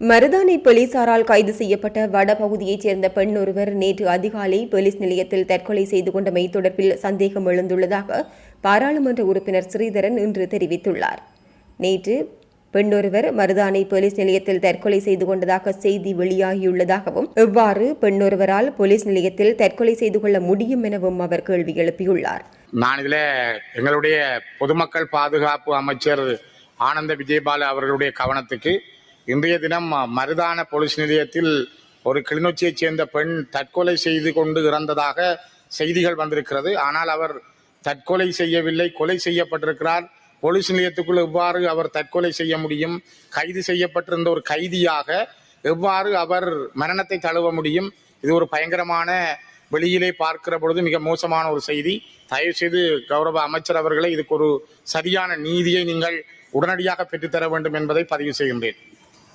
மருதானை போலீசாரால் கைது செய்யப்பட்ட வடபகுதியைச் சேர்ந்த பெண் ஒருவர் நேற்று அதிகாலை போலீஸ் நிலையத்தில் தற்கொலை செய்து கொண்டமை தொடர்பில் சந்தேகம் எழுந்துள்ளதாக பாராளுமன்ற உறுப்பினர் ஸ்ரீதரன் இன்று தெரிவித்துள்ளார். நேற்று பெண்ணொருவர் மருதானை போலீஸ் நிலையத்தில் தற்கொலை செய்து கொண்டதாக செய்தி வெளியாகியுள்ளதாகவும் எவ்வாறு பெண்ணொருவரால் போலீஸ் நிலையத்தில் தற்கொலை செய்து கொள்ள முடியும் எனவும் அவர் கேள்வி எழுப்பியுள்ளார். நான் இதில் எங்களுடைய பொதுமக்கள் பாதுகாப்பு அமைச்சர் ஆனந்த விஜயபால அவர்களுடைய கவனத்துக்கு இன்றைய தினம் மருதான போலீஸ் நிலையத்தில் ஒரு கிளிநொச்சியைச் சேர்ந்த பெண் தற்கொலை செய்து கொண்டு இறந்ததாக செய்திகள் வந்திருக்கிறது. ஆனால் அவர் தற்கொலை செய்யவில்லை கொலை செய்யப்பட்டிருக்கிறார். போலீஸ் நிலையத்துக்குள் எவ்வாறு அவர் தற்கொலை செய்ய முடியும்? கைது செய்யப்பட்டிருந்த ஒரு கைதியாக எவ்வாறு அவர் மரணத்தை தழுவ முடியும்? இது ஒரு பயங்கரமான வெளியிலே பார்க்கிற பொழுது மிக மோசமான ஒரு செய்தி. தயவு செய்து கௌரவ அமைச்சர் அவர்களை இதுக்கு ஒரு சரியான நீதியை நீங்கள் உடனடியாக பெற்றுத்தர வேண்டும் என்பதை பதிவு செய்கின்றேன்.